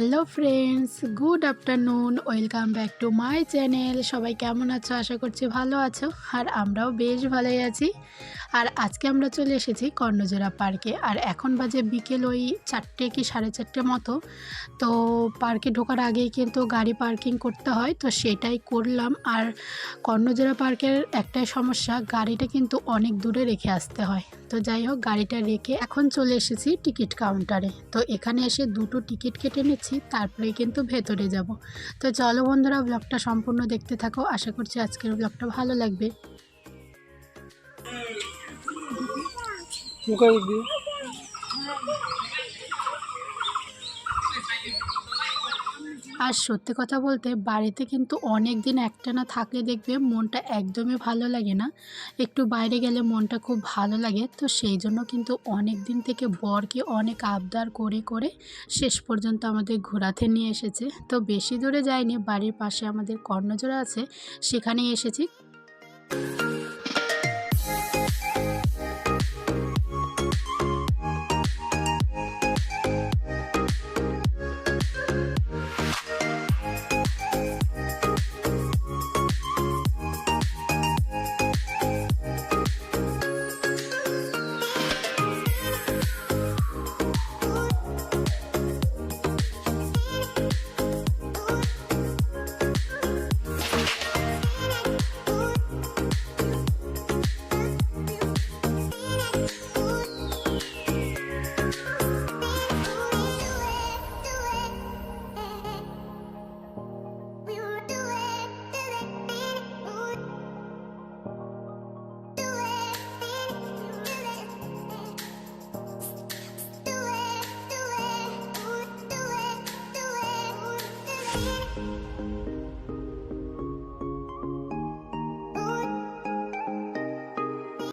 Hello friends, good afternoon, welcome back to my channel. সবাই কেমন আছো? আশা করছি ভালো আছো, আর আমরাও বেশ ভালোই আছি। আর আজকে আমরা চলে এসেছি কর্ণজোড়া পার্কে। আর এখন বাজে বিকেল ওই চারটে কি সাড়ে চারটে মতো। তো পার্কে ঢোকার আগেই কিন্তু গাড়ি পার্কিং করতে হয়, তো সেটাই করলাম। আর কর্ণজোড়া পার্কের একটাই সমস্যা, গাড়িটা কিন্তু অনেক দূরে রেখে আসতে হয়। তো যাই হোক, গাড়িটা রেখে এখন চলে এসেছি টিকিট কাউন্টারে। তো এখানে এসে দুটো টিকিট কেটে নিচ্ছি তারপরে কিন্তু ভেতরে যাব। তো চলো বন্ধুরা ব্লগটা সম্পূর্ণ দেখতে থাকো। আশা করছি আজকের ব্লগটা ভালো লাগবে। আর সত্যি কথা বলতে, বাড়িতে কিন্তু অনেক দিন একটানা থাকলে দেখবে মনটা একদমই ভালো লাগে না। একটু বাইরে গেলে মনটা খুব ভালো লাগে। তো সেই জন্য কিন্তু অনেক দিন থেকে বরকে অনেক আবদার করে করে শেষ পর্যন্ত আমাদের ঘোরাতে নিয়ে এসেছে। তো বেশি দূরে যায়নি বাড়ির পাশে আমাদের কর্ণজোড়া আছে, সেখানেই এসেছি।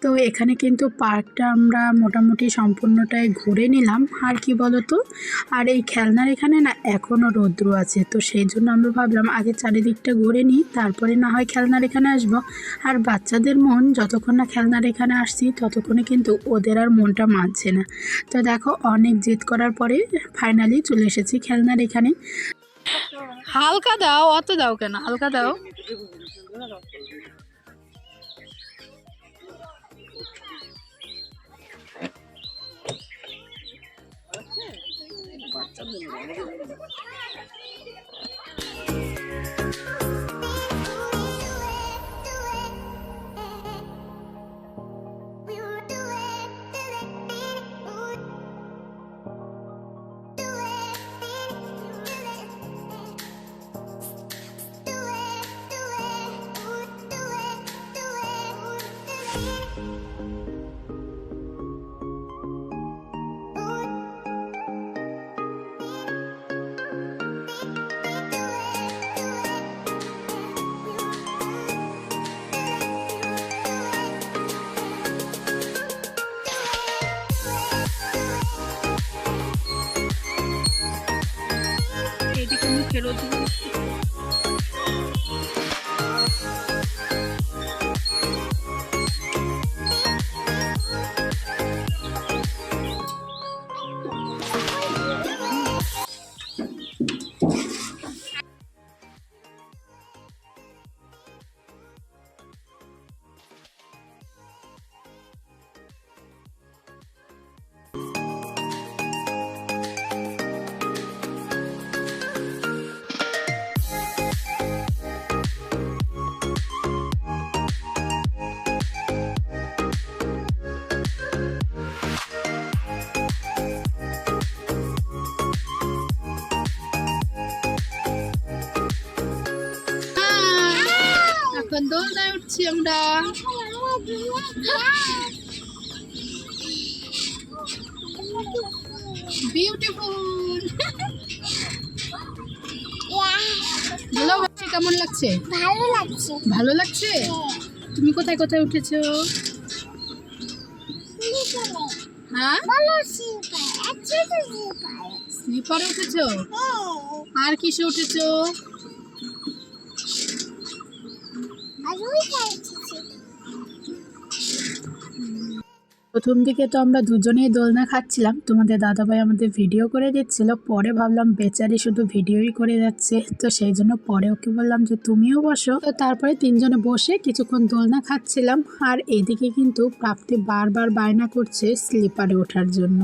তো এখানে কিন্তু পার্কটা আমরা মোটামুটি সম্পূর্ণটাই ঘুরে নিলাম। আর কি বলতো? আর এই খেলনার এখানে না এখনও রৌদ্র আছে, তো সেই জন্য আমরা ভাবলাম আগে চারিদিকটা ঘুরে নিই, তারপরে না হয় খেলনার এখানে আসব। আর বাচ্চাদের মন, যতক্ষণ না খেলনার এখানে আসছি, ততক্ষণে কিন্তু ওদের আর মনটা মানছে না। তো দেখো, অনেক জেদ করার পরে ফাইনালি চলে এসেছি খেলনার এখানে। হালকা দাও, অত দাও কেন? হালকা দাও। এদিকে মুখে এখন দোলনায় উঠছি আমরা বিউটিফুল বাচ্চা কেমন লাগছে ভালো লাগছে ভালো লাগছে তুমি কোথায় কোথায় উঠেছো হ্যাঁ ভালো আচ্ছা স্লিপারে উঠেছো আর কিসে উঠেছো প্রথম দিকে তো আমরা দুজনেই দোলনা খাচ্ছিলাম। তোমাদের দাদাভাই আমাদের ভিডিও করে দিচ্ছিল। পরে ভাবলাম বেচারি শুধু ভিডিওই করে যাচ্ছে। তো সেই জন্য পরে ওকে বললাম যে, তুমিও বসো। তো তারপরে তিনজনে বসে কিছুক্ষণ দোলনা খাচ্ছিলাম। আর এদিকে কিন্তু প্রাপ্তি বারবার বায়না করছে স্লিপারে ওঠার জন্য।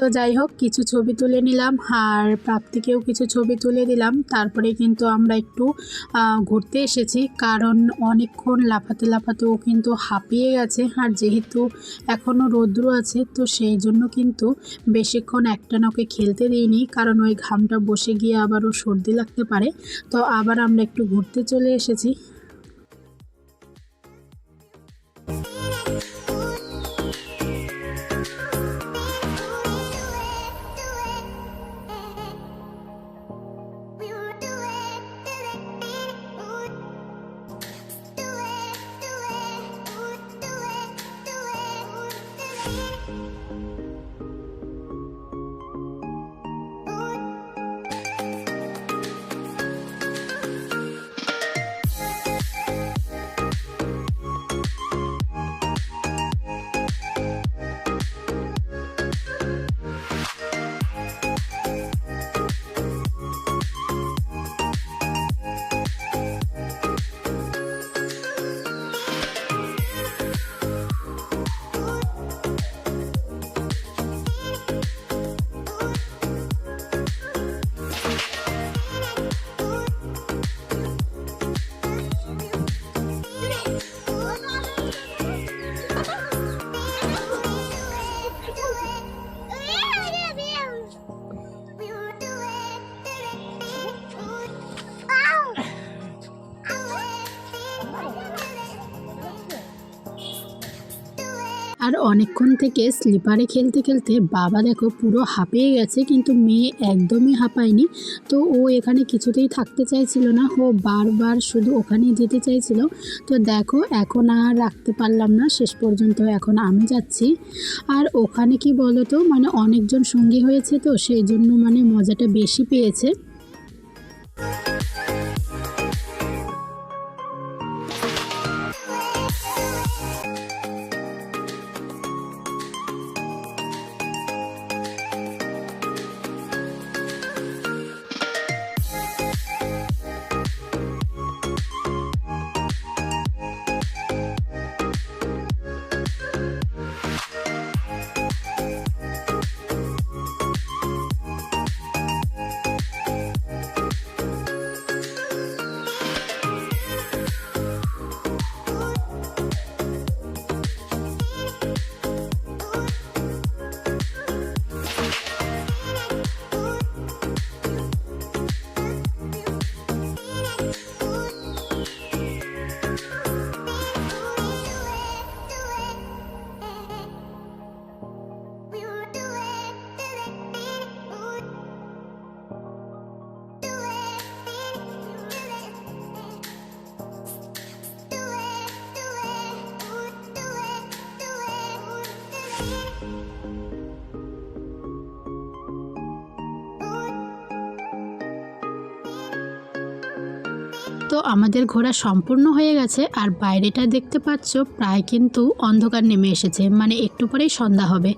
তো যাই হোক, কিছু ছবি তুলে নিলাম আর প্রাপ্তিকেও কিছু ছবি তুলে দিলাম। তারপরে কিন্তু আমরা একটু ঘুরতে এসেছি কারণ অনেকক্ষণ লাফাতে লাফাতে ও কিন্তু হাঁপিয়ে গেছে আর যেহেতু এখনও রৌদ্র আছে তো সেই জন্য কিন্তু বেশিক্ষণ একটা ওকে খেলতে দিইনি কারণ ওই ঘামটা বসে গিয়ে আবার ও সর্দি লাগতে পারে। তো আবার আমরা একটু ঘুরতে চলে এসেছি আর অনেকক্ষণ থেকে স্লিপারে খেলতে খেলতে বাবা দেখো পুরো হাঁপিয়ে গেছে, কিন্তু মেয়ে একদমই হাঁপায়নি। তো ও এখানে কিছুতেই থাকতে চাইছিল না, ও বারবার শুধু ওখানেই যেতে চাইছিল। তো দেখো, এখন আর রাখতে পারলাম না, শেষ পর্যন্ত এখন আমি যাচ্ছি। আর ওখানে কি বলো তো মানে অনেকজন সঙ্গী হয়েছে তো, সেই জন্য মানে মজাটা বেশি পেয়েছে। তো আমাদের ঘোরা সম্পূর্ণ হয়ে গেছে আর বাইরেটা দেখতে পাচ্ছ, প্রায় কিন্তু অন্ধকার নেমে এসেছে মানে একটু পরেই সন্ধ্যা হবে।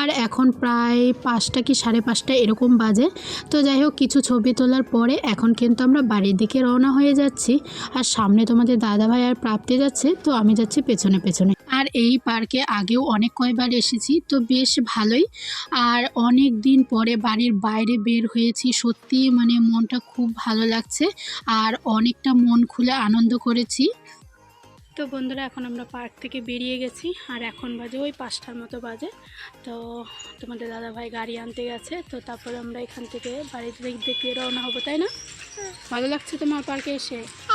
আর এখন প্রায় পাঁচটা কি সাড়ে পাঁচটা এরকম বাজে। তো যাই হোক, কিছু ছবি তোলার পরে এখন কিন্তু আমরা বাড়ির দিকে রওনা হয়ে যাচ্ছি। আর সামনে তোমাদের দাদাভাই আর প্রাপ্তি যাচ্ছে, তো আমি যাচ্ছি পেছনে পেছনে। আর এই পার্কে আগেও অনেক কয়বার এসেছি তো বেশ ভালোই। আর অনেক দিন পরে বাড়ির বাইরে বের হয়েছি সত্যি মানে মনটা খুব ভালো লাগছে আর অনেকটা মন খুলে আনন্দ করেছি। তো বন্ধুরা এখন আমরা পার্ক থেকে বেরিয়ে গেছি আর এখন বাজে ওই পাঁচটার মতো বাজে। তো তোমাদের দাদাভাই গাড়ি আনতে গেছে তো তারপরে আমরা এখান থেকে বাড়ির দিক থেকে রওনা হব তাই না? ভালো লাগছে তোমার পার্কে এসে? হ্যাঁ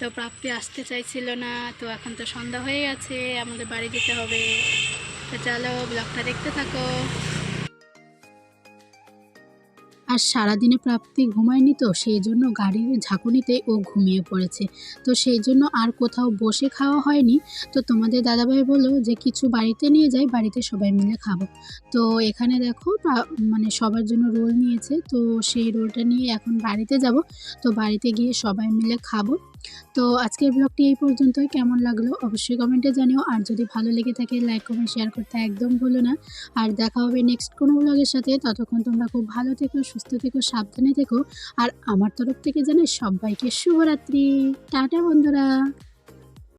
তো প্রাপ্তি আসতে চাইছিল না, তো এখন তো সন্ধ্যা হয়ে গেছে, আমাদের বাড়ি যেতে হবে। তো চলো ব্লগটা দেখতে থাকো। আর সারাদিনে প্রাপ্তি ঘুমায়নি তো, সেই জন্য গাড়ির ঝাঁকুনিতে ও ঘুমিয়ে পড়েছে। তো সেই জন্য আর কোথাও বসে খাওয়া হয়নি। তো তোমাদের দাদাভাই বলল যে, কিছু বাড়িতে নিয়ে যাই, বাড়িতে সবাই মিলে খাব। তো এখানে দেখো মানে সবার জন্য রোল নিয়েছে। তো সেই রোলটা নিয়ে এখন বাড়িতে যাব। তো বাড়িতে গিয়ে সবাই মিলে খাব। তো আজকের ব্লগটি এই পর্যন্তই। কেমন লাগল অবশ্যই কমেন্টে জানিও। আর যদি ভালো লেগে থাকে, লাইক, কমেন্ট, শেয়ার করতে একদম ভুলো না। আর দেখা হবে নেক্সট কোনো ব্লগের সাথে। ততক্ষণ তোমরা খুব ভালো থেকো সুস্থ থেকো সাবধানে থেকো। আর আমার তরফ থেকে জানাই সবাইকে শুভরাত্রি। টাটা বন্ধুরা।